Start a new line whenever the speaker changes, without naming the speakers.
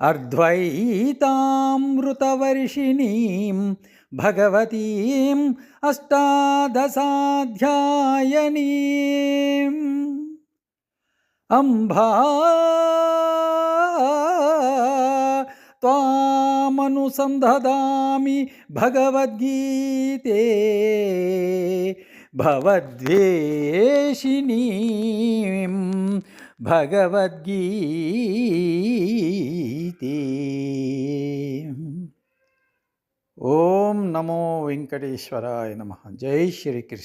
अद्वैतामृतवर्षिणी भगवती अष्टादशाध्यायनीम्। अम्भा त्वामनुसन्ददामि भगवद्गीते भवद्वेषिणीं भगवद्गी ఓం నమో వెంకటేశ్వరాయ నమ. జై శ్రీకృష్ణ